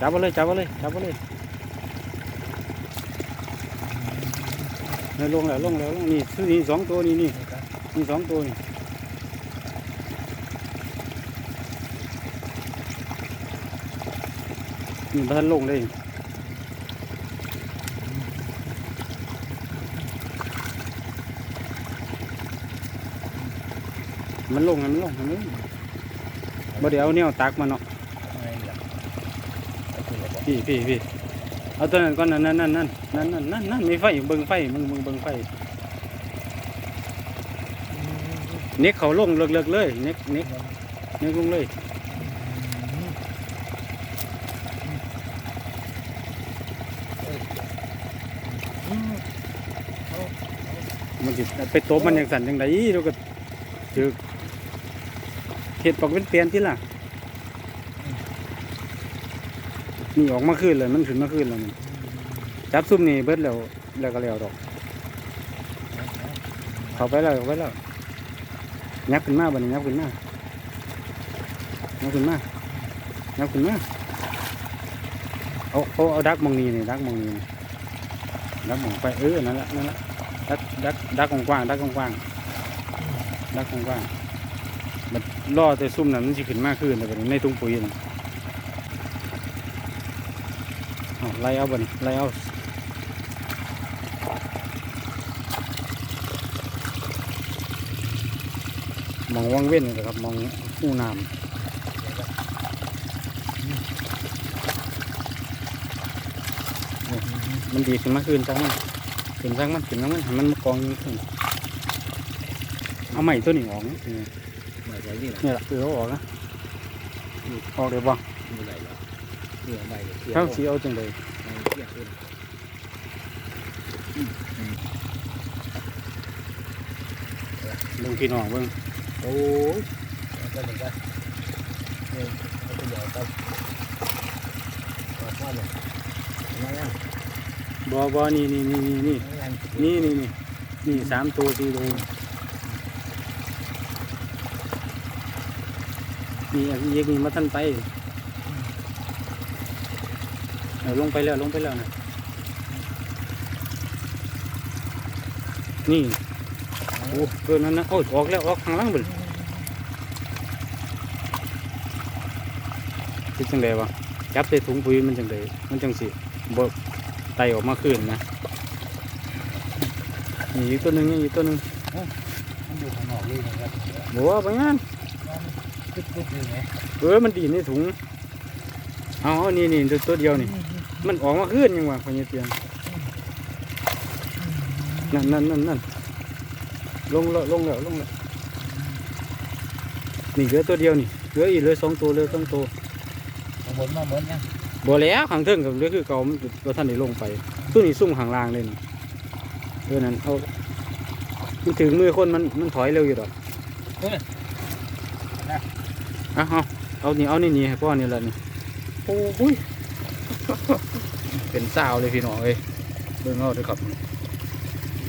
จับมาเลยจับมาเลยจับมาเลยเนี่ยลงแล้วลงแล้วลงนี่ซื้อนี่สองตัวนี่นี่นี่สองตัวนี่นี่บ้านลงเลยมันลงมันลงมันลงบ่เดี๋ยวเอาเนี่ยตักมันเนาะ อะไรล่ะก็คือระบบ พี่พี่พี่เอาตัวนั้นก่อนนั่นนั่นนั่นนั่นนั่นนั่นนั่นมีไฟเบิ่งไฟมึงมึงเบิ่งไฟเน็กเขาลงเลิกเลิกเลยเน็กเน็กเน็กลงเลยมันสิไปโตมันอย่างสั่นจังไดเราก็ถือเห็ดปอกเป็นเปลี่ยนที่ล่ะ นี่ออกมาคืนเลยมันขึ้นมาคืนแล้วมันจับซุ่มนี่เบิดแล้วแล้วก็แล้วดอก เข้าไปแล้วเข้าไปแล้วยับขึ้นมาบันยับขึ้นมายับขึ้นมายับขึ้นมาเอาเอาเอาดักมองนีนี่ดักมองนีนี่ดักมองไปเออนั่นละนั่นละดักดักดักกว้างดักกว้างดักกว้างมันล่อแต่ซุ่มนั้นมันสิขึ้นมากขึ้นแต่ในถุงปุ๋ยน่ะเอา ไล่เอาบัดนี้ไล่เอามองว่างเว้นเลยครับมองหูน้ำมันดีขึ้นมาคืนจังมันขึ้นจังมันขึ้นจังมันให้มันมากองอยิงขึ้นเอาใหม่ตัวนี้ออกนี่หมายใจนี่แหละนี่แหละคือเอาออกนะออกเดี๋ยวบ่มีอะไรล่ะเกี่ยวใบเกี่ยวทั้งสีเอาจังเลยเกี่ยวขึ้นลงพี่น้องเบิ่งโอ้ยก็เหมือนกันเออเอาตัวใหญ่ไปออกมาเลยมายังบ่บ่นี่นี่นี่นี่นี่มายังนี่นี่นี่นี่สามตัวสี่ตัวนี่อันนี้นี่มาทันไป อลงไปแล้วลงไปแล้วนะนี่โอ้เกินนั้นนะโอ้ยออกแล้วออกข้างล่างบิดเป็นจังไดวะจับใส่ถุงปุ๋ยมันจังไดมันจังสิบ่ไตออกมาคืนนะนี่อีกตัวหนึ่งนี่อีกตัวหนึงมันอยู่ข้างนอกเลยนะครับบัวไปงั้นเลยเออมันดีในถุงเอาเอานี่นี่ตัวตัวเดียวนี่ มันออกมาคืนยังวะพญเตียงนั่นนั่นนั่นนั่นลงแล้วลงแล้วลงแล้วนี่เหลือตัวเดียวนี่เหลืออีกเหลือสองตัวเหลือสองตัวข้างบนมาเหมือนยังบ่แล้วข้างเทิงกับเรือคือเก่ามันบ่ทันได้ลงไปสู้นี่ซุ่มข้างล่างเลยนี่เออนั่นเอามันถึงมือคนมันมันถอยเร็วอยู่ดอกเอาเอาเอานี่เอานี่นี่ให้พ่อนี่แหละนี่โอ้ย เป็นสาวเลยพี่น้องเอ้ยเบิ่งเอาเด้อครับ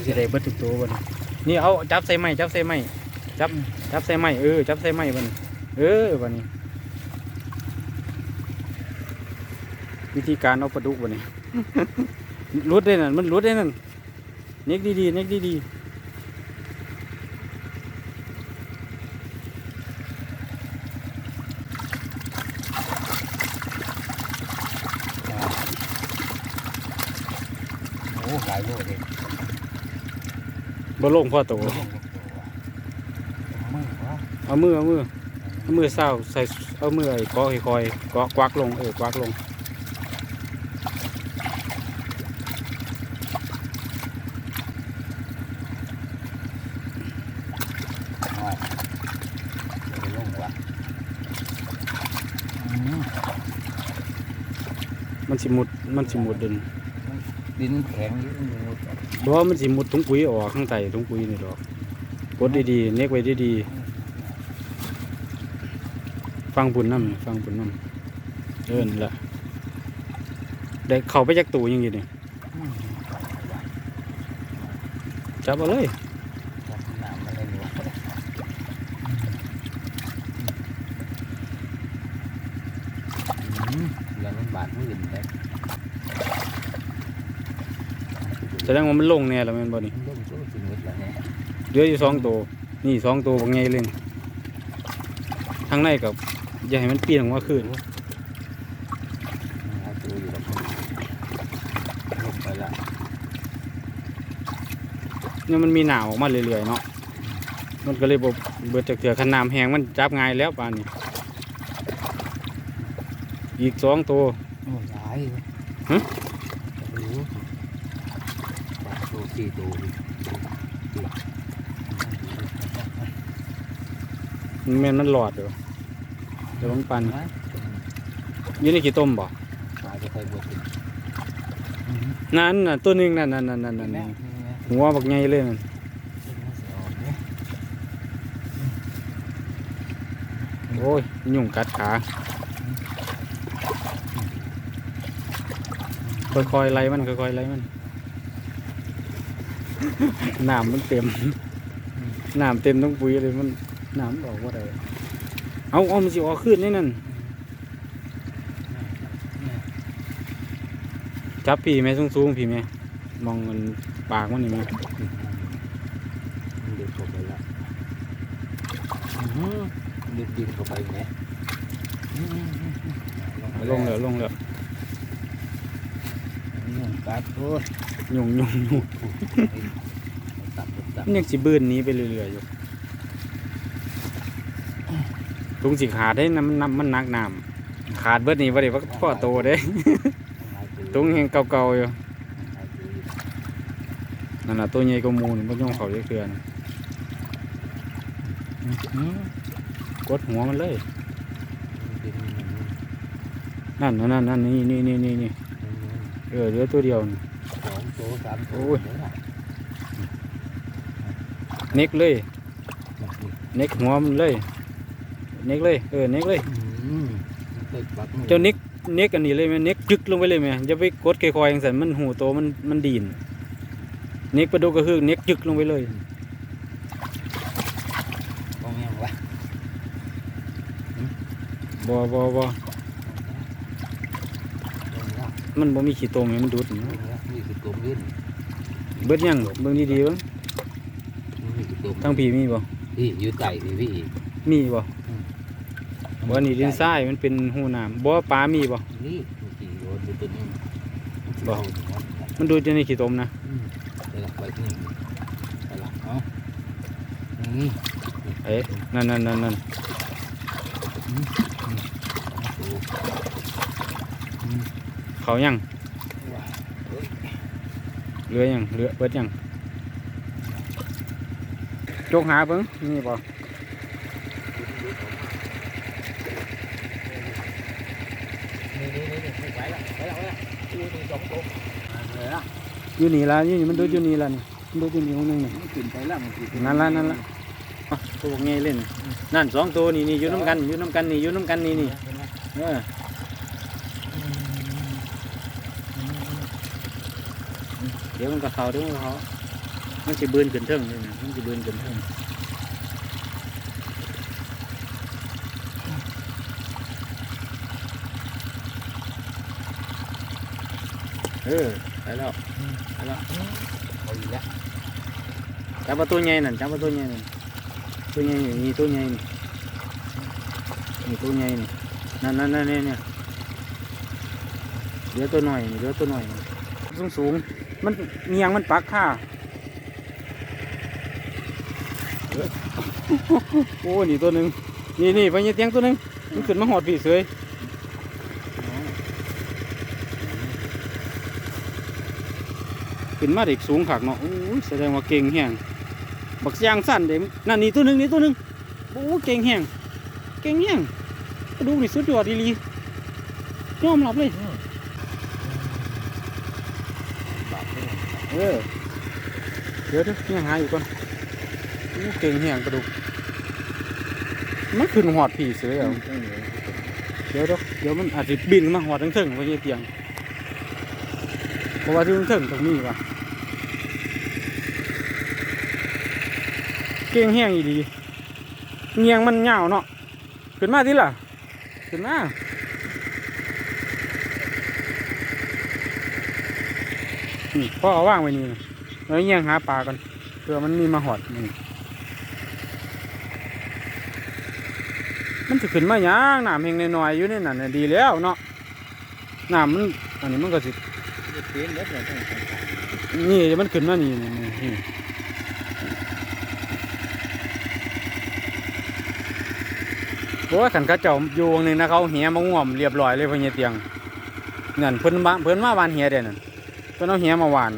สิได้เบิดทุกตัวบนนี่เอาจับใส่ไม้จับใส่ไม้จับจับใส่ไม้เออจับใส่ไม้บ่นี่เออบ่นี่วิธีการเอาปลาดุกวะนี่รุดได้นั่นมันรุดได้นั่นเน็กดีๆเน็กดีโอ้หลายโลเลย ๆ บ่ลงพ่อโตมือวะเอามือเอามือเอามือเศร้าใส่เอามือไอ้กอคอยๆกอกวักลงเออกวักลงน้อยเดี๋ยวลงวะอืมมันสิมุดมันสิมุดเดิน ดินแข็งอยู่บ่ว่ามันสิมุดถุงปุ๋ยออกข้างใต้ถุงปุ๋ยนี่ดอกกดดีๆเน็กไว้ดีๆฟังปุ่นน้ำฟังปุ่นน้ำเอินนละได้เข้าไปจากตู้ยังไงนี่อืมจับเอาเลยน้ำมันเลยหนูอย่างมันบาดมือได้ แส ดงว่ามันลงแน่แล้วแม่นบ่นี่มันล่มโซ่ถึงมืดแล้วเนี่ยเหลืออยู่สองตัวนี่สองตัวบางไงเลยทางในกับอย่าให้มันเปลี่ยนออกมาคืนหาตัวอยู่แบบลงไปละเนี่ยมันมีหนาวออกมาเรื่อยๆเนาะมันก็เลยบ่เบิดจากเถื่อคันน้ำแห้งมันจับง่ายแล้วป่านนี้อีกสองตัวโอ้ยายฮะไม่รู้ สามตัวสี่ตัวอีกมันแม่นมันหลอดเดี๋ยวเดี๋ยวมันปันนะอยี่ในขี้ต้มบ่ตายจะเคยบวชอีกนั่นน่ะตัวหนึงนั่นนั่นนั่นนั่นนั่นแม่นั่นนี่ไงหัวบักใหญ่เลยนั่นมันสิออกเนี่ยโอ้ยยุ่งกัดขาค่อยๆไล่มันค่อยๆไล่มัน น้ำมันเต็มน้ำเต็มต้องปุ๋ยเลยมันน้ำออกว่าไดเอาเอามันสิออกขึ้นนี่นั่นจับผีแม่สูงๆผีแม่มองมันปากมันนี่แม่มันดึงเข้าไปละอื้อหือดึงดินเข้าไปเนี่ยอื้อหือหือลงแล้วลงแล้ว ยุงกัดโอ้ยยุงยุงยุงตับตับมันยังสิบืนนี้ไปเรื่อยๆอยู่ตุงสิขาดได้น้ำน้ำมันนักน้ำขาดเบิดนี่บ่ได้ว่าพ่อโตเด้ตุงยังเก่าๆอยู่นั่นน่ะตัวใหญ่กว่าหมูนี่บ่ย่องเขาเรื่อยๆนกดหัวมันเลย นั่นนั่นนั่นนี่นี่นี่นี่ เออเหลือตัวเดียวนี่สองตัวสามตัวโอ้ยเน็กเลย เน็กหัวมันเลย เน็กเลย เออ เน็กเลย อืมเด็กปักมือเจ้าเน็ก เน็กอันนี้เลยแม่เน็กจึกลงไปเลยแม่อย่าไปกดค่อยๆอย่างสันมันหูโตมัน มันดีน เน็กปลาดุกก็คือเน็กจึกลงไปเลยกองยังวะบ่บ่บ่ลงแล้ว มันบ่มีขี้ตมให้มันดูดลงแล้วนี่คือกลมยื่นเบิดยังเบิ่งดีๆเบิ่งนี่คือกลมทางผีมีบ่พี่อยู่ไต่พี่พี่อีกมีบ่บ่อันนี้ดินทรายมันเป็นหูน้ำบ่ปลามีบ่นี่เมื่อกี้โดนดูตัวนึงบ่มันดูดอยู่ในขี้ตมนะอืมไปละไปที่นี่ไปละเอานี่เอ๊ะนั่นนั่นนั่นนั่นตัว เขายังว้าเอ้ยเหลือยังเหลือเบิดยังจกหาเบิ่งนี่บ่นี่นี่นี่นี่ไปละองตัวมาเลยละอยู่นี่ละอยู่นี่มันดูอยู่นี่ละนี่มันดูอยู่นี่ของนึงนี่นั่นละนั่นละตัวพวกนี้เล่นนั่นสองตัวนี่นี่อยู่น้ำกันอยู่น้ำกันนี่อยู่น้ำกันนี่นี่เออ เดี๋ยวมันก็เขาเดี๋ยวมันก็เขามันจะเบืนขึ้นเทิงเลยนะมันจะเบืนขึ้นเทิงเออไปแล้วไปแล้วเอาอีกแล้วจับปลาตัวใหญ่นั่นจับปลาตัวใหญ่นั่นตัวใหญ่นี่นี่ตัวใหญ่นี่นี่ตัวใหญ่นี่นั่นนั่นนั่นเนี่ยเนี่ยเหลือตัวหน่อยนี่เหลือตัวหน่อยสูงสูงๆ มันเงียงมันปักค่าเอ้โอ้นี่ตัวหนึ่งนี่นี่ไปยีเตียงตัวหนึ่งมันขึ้นมาหอดผีเสยขึ้นมาเด็กสูงขักเนาะโอ้ยแสดงว่าเก่งแฮงบักยางสั้นเด็นั่นนี่ตัวหนึ่งนี่ตัวหนึ่งโอ้เก่งแห้งเก่งแห้งดูนี่สุดยอดดีลียอมรับเลย บาดเลย เออเดี๋ยวเดี๋ยวยังหาอยู่ก่อนโอ้เก่งแห้งกระดูกมันขึ้นหอดผีเสือเอาเดี๋ยวเดี๋ยวเดี๋ยวมันอาจจะบินมาหอดทั้งเถิงไปเตียงเพราะว่าที่ทั้งเถิงตรงนี้ว่ะเก่งแห้งอีดีเงียงมันยาวเนาะขึ้นมาทีล่ะขึ้นมา นี่พ่อเอาว่างไว้นี่นะแล้วเงี้ยงหาปลากันเพื่อมันมีมาหอดนี่มันจะขึ้นมาหยังน้ำเฮงน้อยๆอยู่นนั่นน่ะดีแล้วเนาะน้ำมันอันนี้มันก็สิจะเนี่ยนเม็ดเลยต้องสงสารนี่มันขึ้นมานี่นี่นี่โอ้ขันเขาเจ้าอยู่วงหนึงนะเขาเหียมาง่วมเรียบร้อยเลยพอเฮียเตียงนั่นเพิ่นมาเพิ่นมาวานเหียเด่นน เพิ่นเอาเหียมาวาน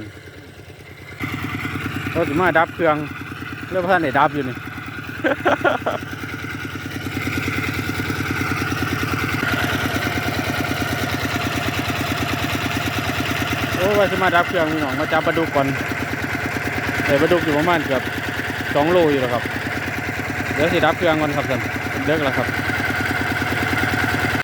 เราสิมาดับเครื่องเรื่องท่านได้ดับอยู่นี่โอ้ว่าสิมาดับเครื่องมีหนองมาจับปลาดุกก่อนแต่ปลาดุกอยู่ประมาณเกือบสองโลอยู่แล้วครับเดี๋ยวสิดับเครื่องก่อนครับท่านเลิกแล้วครับ